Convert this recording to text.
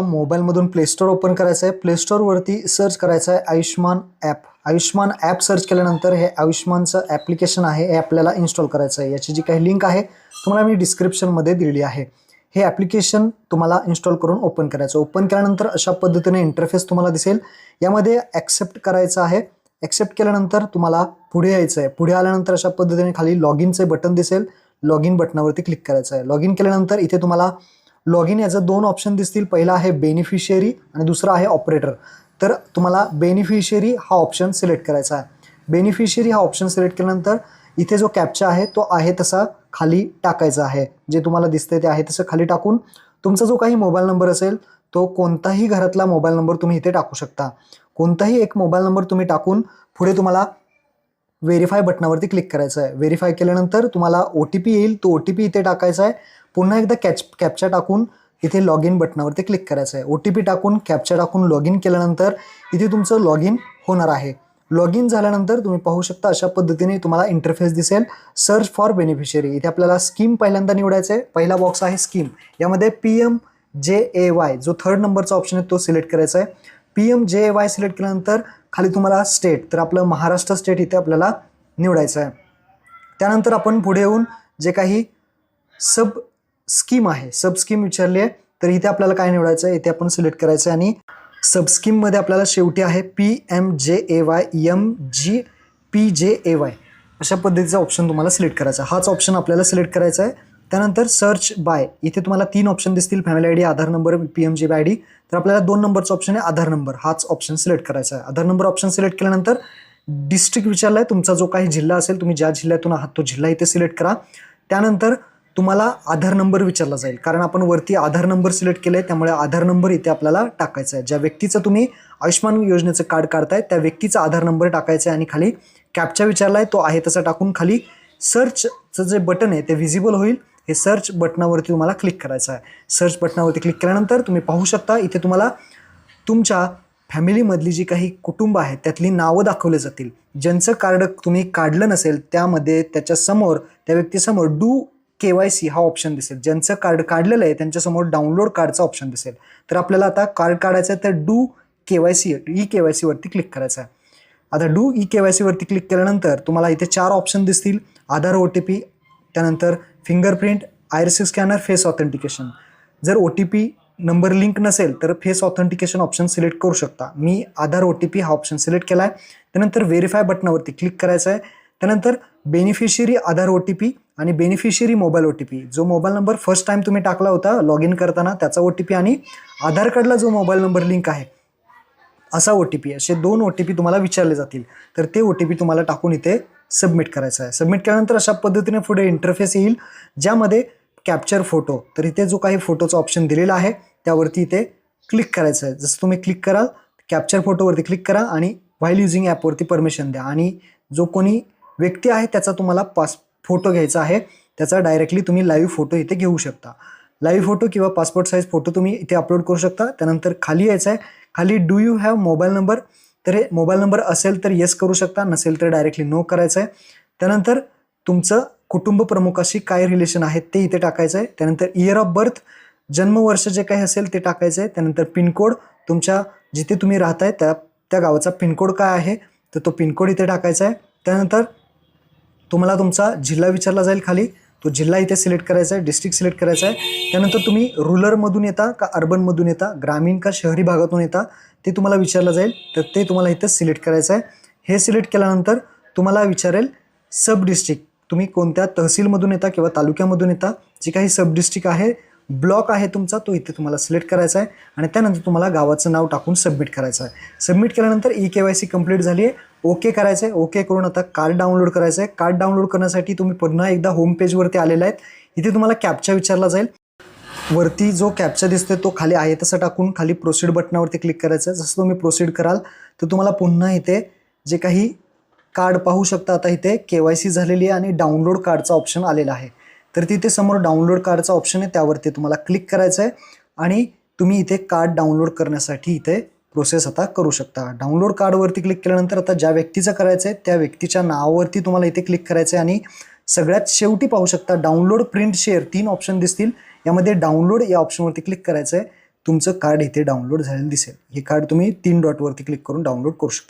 मोबाईलमधून play store open करायचं आहे प्ले स्टोअरवरती सर्च करायचं आहे Ayushman app Ayushman app search केल्यानंतर हे आयुष्मानचं ॲप्लिकेशन आहे हे आपल्याला इन्स्टॉल करायचं आहे याची जी काही लिंक आहे तुम्हाला मी डिस्क्रिप्शनमध्ये दिलेली आहे. हे ॲप्लिकेशन तुम्हाला इन्स्टॉल करून ओपन करायचं. ओपन केल्यानंतर अशा पद्धतीने इंटरफेस तुम्हाला दिसेल. यामध्ये ॲक्सेप्ट करायचं आहे. ॲक्सेप्ट केल्यानंतर तुम्हाला पुढे यायचं आहे पुढे आल्यानंतर अशा पद्धतीने खाली लॉग इनचे बटन दिसेल. लॉग इन बटनावरती क्लिक करायचं आहे लॉग इन केल्यानंतर इथे तुम्हाला लॉग इन याचं दोन ऑप्शन दिसतील. पहिला आहे बेनिफिशियरी आणि दुसरा आहे ऑपरेटर तर तुम्हाला बेनिफिशियरी हा ऑप्शन सिलेक्ट करायचा आहे. बेनिफिशियरी हा ऑप्शन सिलेक्ट केल्यानंतर इथे जो कॅप्चा आहे तो आहे तसा खाली टाकायचा आहे. जे तुम्हाला दिसतंय ते आहे तसं खाली टाकून तुमचा जो काही मोबाईल नंबर असेल तो कोणताही घरातला मोबाईल नंबर तुम्ही इथे टाकू शकता. कोणताही एक मोबाईल नंबर तुम्ही टाकून पुढे तुम्हाला व्हेरीफाय बटनावरती क्लिक करायचं आहे. व्हेरीफाय केल्यानंतर तुम्हाला ओ टी पी येईल. तो ओ टी पी इथे टाकायचा आहे. पुन्हा एकदा कॅच कॅप्चा टाकून इथे लॉग इन बटनावरती क्लिक करायचं आहे ओ टी पी टाकून कॅप्चा टाकून लॉग इन केल्यानंतर इथे तुमचं लॉग इन होणार आहे. लॉग इन झाल्यानंतर तुम्ही पाहू शकता अशा पद्धतीने तुम्हाला इंटरफेस दिसेल. सर्च फॉर बेनिफिशियरी इथे आपल्याला स्कीम पहिल्यांदा निवडायचं आहे पहिला बॉक्स आहे स्कीम यामध्ये P M J A Y जो थर्ड नंबरचा ऑप्शन आहे तो सिलेक्ट करायचा आहे P M J A Y select केल्यानंतर खाली तुम्हाला स्टेट तर आपलं महाराष्ट्र स्टेट इथे आपल्याला निवडायचं आहे त्यानंतर आपण पुढे येऊन जे काही सब स्कीम आहे. सब स्कीम विचारली आहे तर इथे आपल्याला काय निवडायचं आहे? इथे आपण सिलेक्ट करायचं आहे आणि सब स्कीममध्ये आपल्याला शेवटी आहे P M J A Y M G P J A Y अशा पद्धतीचा ऑप्शन तुम्हाला सिलेक्ट करायचा आहे. हाच ऑप्शन आपल्याला सिलेक्ट करायचा आहे. त्यानंतर सर्च बाय इथे तुम्हाला तीन ऑप्शन दिसतील. Family I D Aadhaar number P M J I D तर आपल्याला दोन नंबरचा ऑप्शन आहे आधार नंबर हाच ऑप्शन सिलेक्ट करायचा आहे. आधार नंबर ऑप्शन सिलेक्ट केल्यानंतर डिस्ट्रिक्ट विचारला आहे तुमचा जो काही जिल्हा असेल तुम्ही ज्या जिल्ह्यातून आहात तो जिल्हा इथे सिलेक्ट करा. त्यानंतर तुम्हाला आधार नंबर विचारला जाईल. कारण आपण वरती आधार नंबर सिलेक्ट केलं आहे त्यामुळे आधार नंबर इथे आपल्याला टाकायचा आहे. ज्या व्यक्तीचं तुम्ही आयुष्यमान योजनेचं कार्ड काढताय त्या व्यक्तीचा आधार नंबर टाकायचा आहे आणि खाली कॅपचा विचारला आहे तो आहे तसा टाकून खाली सर्चचं जे बटन आहे ते व्हिजिबल होईल. हे सर्च बटनावरती तुम्हाला क्लिक करायचं आहे. सर्च बटनावरती क्लिक केल्यानंतर तुम्ही पाहू शकता इथे तुम्हाला तुमच्या फॅमिलीमधली जी काही कुटुंब आहेत त्यातली नावं दाखवली जातील. ज्यांचं कार्ड तुम्ही काढलं नसेल त्यामध्ये त्याच्यासमोर त्या व्यक्तीसमोर डू के वाय सी हा ऑप्शन दिसेल. ज्यांचं कार्ड काढलेलं आहे त्यांच्यासमोर डाउनलोड कार्डचा ऑप्शन दिसेल. तर आपल्याला आता कार्ड काढायचं आहे तर do K Y C E K Y सीवरती click करायचं आहे. आता do E e K Y सीवरती click केल्यानंतर तुम्हाला इथे चार ऑप्शन दिसतील. आधार ओ टी पी त्यानंतर fingerprint iris scanner face authentication जर O T P number link नसेल तर फेस ऑथेंटिकेशन ऑप्शन सिलेक्ट करू शकता. मी आधार ओ टी पी हा ऑप्शन सिलेक्ट केला आहे त्यानंतर व्हेरीफाय बटनावरती क्लिक करायचं आहे. त्यानंतर beneficiary Aadhaar O T P आणि beneficiary mobile O T P जो मोबाईल नंबर फर्स्ट टाईम तुम्ही टाकला होता लॉग इन करताना त्याचा ओ टी पी आणि आधार कार्डला जो मोबाईल नंबर लिंक आहे असा ओ टी पी असे दोन ओ टी पी तुम्हाला विचारले जातील. तर ते ओ टी पी तुम्हाला टाकून इथे सबमिट करायचं आहे. सबमिट केल्यानंतर अशा पद्धतीने पुढे इंटरफेस येईल ज्यामध्ये कॅप्चर फोटो तर इथे जो काही फोटोचा ऑप्शन दिलेला आहे त्यावरती इथे क्लिक करायचं आहे. जसं तुम्ही क्लिक कराल कॅप्चर फोटोवरती क्लिक करा आणि व्हाईल युझिंग ॲपवरती परमिशन द्या. आणि जो कोणी व्यक्ती आहे त्याचा तुम्हाला पास फोटो घ्यायचा आहे त्याचा डायरेक्टली तुम्ही लाईव्ह फोटो इथे घेऊ शकता. लाईव्ह फोटो किंवा पासपोर्ट साईज फोटो तुम्ही इथे अपलोड करू शकता. त्यानंतर खाली यायचं आहे. खाली do you have mobile number तर हे मोबाईल नंबर असेल तर येस करू शकता नसेल तर डायरेक्टली नो करायचं आहे. त्यानंतर तुमचं कुटुंब प्रमुखाशी काय रिलेशन आहे ते इथे टाकायचं आहे. त्यानंतर इयर ऑफ बर्थ जन्मवर्ष जे काही असेल ते टाकायचं आहे. त्यानंतर पिनकोड तुमच्या जिथे तुम्ही राहताय त्या त्या गावाचा पिनकोड काय आहे तर तो पिनकोड इथे टाकायचा आहे. त्यानंतर तुम्हाला तुमचा जिल्हा विचारला जाईल खाली. तो जिल्हा इथे सिलेक्ट करायचा आहे डिस्ट्रिक्ट सिलेक्ट करायचा आहे. त्यानंतर तुम्ही रुरलमधून येता का अर्बनमधून येता ग्रामीण का शहरी भागातून येता ते तुम्हाला विचारलं जाईल. तर ते तुम्हाला इथं सिलेक्ट करायचं आहे. हे सिलेक्ट केल्यानंतर तुम्हाला विचारेल सब डिस्ट्रिक्ट तुम्ही कोणत्या तहसीलमधून येता किंवा तालुक्यामधून येता जे काही सब डिस्ट्रिक्ट आहे ब्लॉक आहे तुमचा तो इथे तुम्हाला सिलेक्ट करायचा आहे. आणि त्यानंतर तुम्हाला गावाचं नाव टाकून सबमिट करायचं आहे. सबमिट केल्यानंतर E K Y C complete झाली आहे. ओके करायचं आहे ओके करून आता कार्ड डाउनलोड करायचं आहे कार्ड डाउनलोड करण्यासाठी तुम्ही पुन्हा एकदा होम पेजवरती आलेला आहेत. इथे तुम्हाला कॅप्चा विचारला जाईल. वरती जो कॅप्चा दिसतोय तो खाली आहे तसं टाकून खाली प्रोसीड बटनावरती क्लिक करायचं आहे जसं तुम्ही प्रोसीड कराल तर तुम्हाला पुन्हा इथे जे काही कार्ड पाहू शकता आता इथे के वाय सी झालेली आहे आणि डाउनलोड कार्डचा ऑप्शन आलेला आहे. तर तिथे समोर डाउनलोड कार्डचा ऑप्शन आहे त्यावरती तुम्हाला क्लिक करायचं आहे आणि तुम्ही इथे कार्ड डाउनलोड करण्यासाठी इथे प्रोसेस आता करू शकता. डाउनलोड कार्डवरती क्लिक केल्यानंतर आता ज्या व्यक्तीचं करायचं आहे त्या व्यक्तीच्या नावावरती तुम्हाला इथे क्लिक करायचं आहे आणि सगळ्यात शेवटी पाहू शकता डाउनलोड प्रिंट शेअर तीन ऑप्शन दिसतील. यामध्ये डाउनलोड या ऑप्शनवरती क्लिक करायचं आहे तुमचं कार्ड इथे डाउनलोड झालेलं दिसेल. हे कार्ड तुम्ही तीन डॉटवरती क्लिक करून डाउनलोड करू शकता.